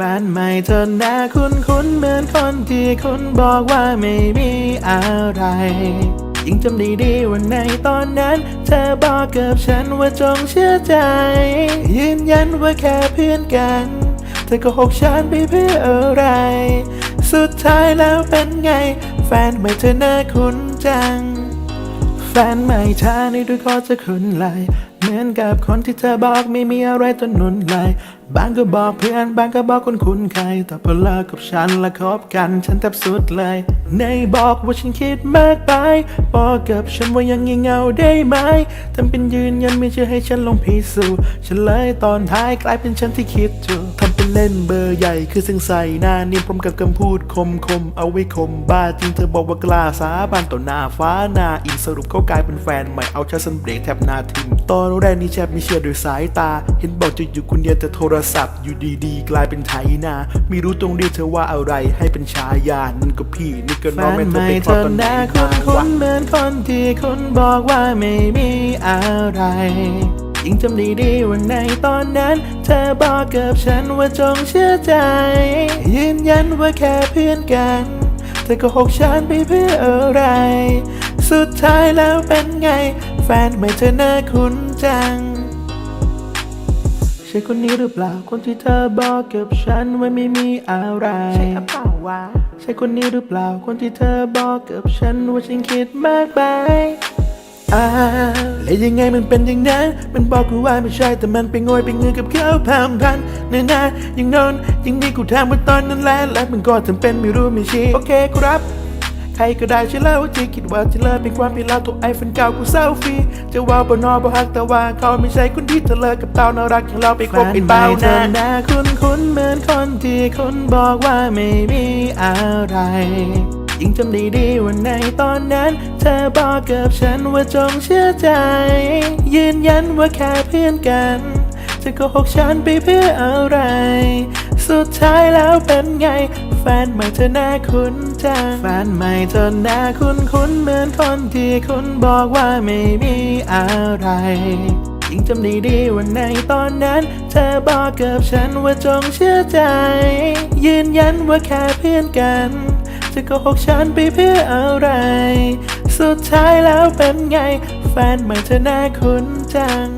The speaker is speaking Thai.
แฟนใหม่เธอหน้าคุ้นคุ้นเหมือนคนที่คุณบอกว่าไม่มีอะไร ยิ่งจำได้ดีวันในตอนนั้น เธอบอกกับฉันว่าจงเชื่อใจ ยืนยันว่าแค่เพื่อนกันเธอก็หกฉันไปเพื่ออะไร สุดท้ายแล้วเป็นไง แฟนใหม่เธอหน้าคุ้นจัง แฟนใหม่เธอนี่ดูก็จะคุ้นไหล อนกับคนที่เธอบอกไม่มีอะไรต้นหนุนไหลบางก็บอกเพื่อนบางก็บอกคนคุ้นเคยแต่พอเลิกกับฉันและคบกันฉันแทบสุดเลย ในบอกว่าฉันคิดมากไปบอกกับฉันว่ายังงี่เงาได้ไหมทำเป็นยืนยันไม่เชื่อให้ฉันลงพิสูจน์ฉันเลยตอนท้ายกลายเป็นฉันที่คิดถูกทำ เล่นเบอร์ใหญ่คือซึ่งใส่หน้านิ่มพร้อมกับคำพูดคมคมเอาไว้คมบ้าจริงเธอบอกว่ากล้าสาบานต่อหน้าฟ้านาอินสรุปเขากลายเป็นแฟนใหม่เอาชาสันเบรกแทบหน้าทิมตอนแรกนี่แชบไม่เชื่อด้วยสายตา เห็นบอกจะอยู่คนเดียวแต่โทรศัพท์อยู่ดีๆ กลายเป็นไถนาไม่รู้ตรงเรียกเธอว่าอะไรให้เป็นชายานั่นก็พี่นี่ก็น้องแม่เธอเป็นเพราะตอนไหนมาเหมือนคนที่คุณบอกว่าไม่มีอะไร ยิ่งจำได้ดีวันในตอนนั้น เธอบอกกับฉันว่าจงเชื่อใจ ยืนยันว่าแค่เพื่อนกันเธอก็หกฉันไปเพื่ออะไร สุดท้ายแล้วเป็นไง แฟนใหม่เธอหน้าคุ้นจังใช่คนนี้หรือเปล่าคนที่เธอบอกกับฉันว่าไม่มีอะไร ใช่เปล่าวะใช่คนนี้หรือเปล่าคนที่เธอบอกกับฉันว่าฉันคิดมากไป อ่าและยังไงมันเป็นอย่างนั้น มันบอกกูว่าไม่ใช่แต่มันไปงอยไปเงือกับเขาพามพันเนื้อหน้ายังนอนยังนี่กูทำว่าตอนนั้นแหละและมันก็ทำเป็นไม่รู้ไม่ชี้โอเคครับใครก็ได้ใช่แล้วที่คิดว่าจะเลิกเป็นความผิดแล้วตัวไอแฟนเก่ากูเศร้าฟรีจะว่าบนนอบ่ฮักแต่ว่าเขาไม่ใช่คนที่เธอเลิกกับเตาน่ารักอย่างเราไปคบเป็นเป้านะหน้าคุ้นคุ้นเหมือนคนที่คุณบอกว่าไม่มีอะไร ยิ่งจำได้ดีวันในตอนนั้น เธอบอกกับฉันว่าจงเชื่อใจ ยืนยันว่าแค่เพื่อนกันจะโกหกฉันไปเพื่ออะไร สุดท้ายแล้วเป็นไง แฟนใหม่เธอหน้าคุ้นจัง แฟนใหม่เธอหน้าคุ้นคุ้นเหมือนคนที่คุณบอกว่าไม่มีอะไรยิ่งจำได้ดีวันในตอนนั้น เธอบอกกับฉันว่าจงเชื่อใจ ยืนยันว่าแค่เพื่อนกัน จะโกหกฉันไปเพื่ออะไร สุดท้ายแล้วเป็นไง แฟนใหม่เธอหน้าคุ้นจัง